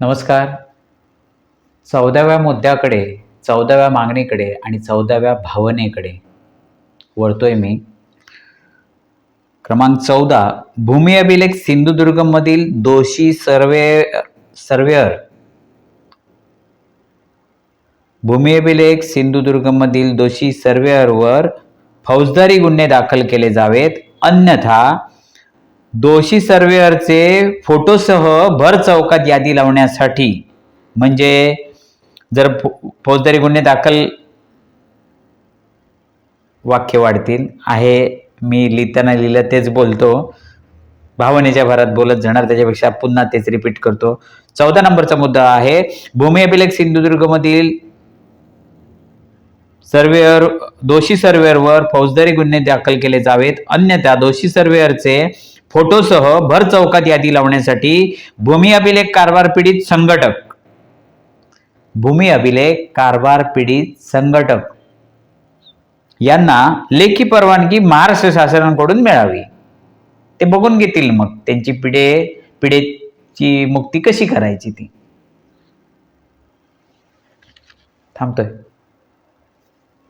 नमस्कार. चौदाव्या मुद्द्याकडे चौदाव्या मागणीकडे आणि चौदाव्या भावनेकडे वळतोय मी. क्रमांक चौदा भूमी अभिलेख सिंधुदुर्गमधील दोषी सर्वे सर्वेअर. भूमी अभिलेख सिंधुदुर्गमधील दोषी सर्वेअरवर फौजदारी गुन्हे दाखल केले जावेत अन्यथा दोषी सर्वेअरचे फोटोसह भर चौकात यादी लावण्यासाठी. म्हणजे जर फौजदारी गुन्हे दाखल वाक्य वाढतील. आहे मी लिहिताना लिहिलं तेच बोलतो. भावनेच्या भरात बोलत जाणार त्याच्यापेक्षा पुन्हा तेच रिपीट करतो. चौदा नंबरचा मुद्दा आहे भूमी अभिलेख सिंधुदुर्गमधील सर्वेअर दोषी सर्वेअरवर फौजदारी गुन्हे दाखल केले जावेत. अन्यथा दोषी सर्वेअरचे फोटोसह भर चौकात यादी लावण्यासाठी भूमी अभिलेख कारभार पीडित संघटक. भूमी अभिलेख कारभार पीडित संघटक. यांना लेखी परवानगी महाराष्ट्र शासनाकडून मिळावी. ते बघून घेतील मग त्यांची पिढे पिढेची मुक्ती कशी करायची ती. थांबतोय.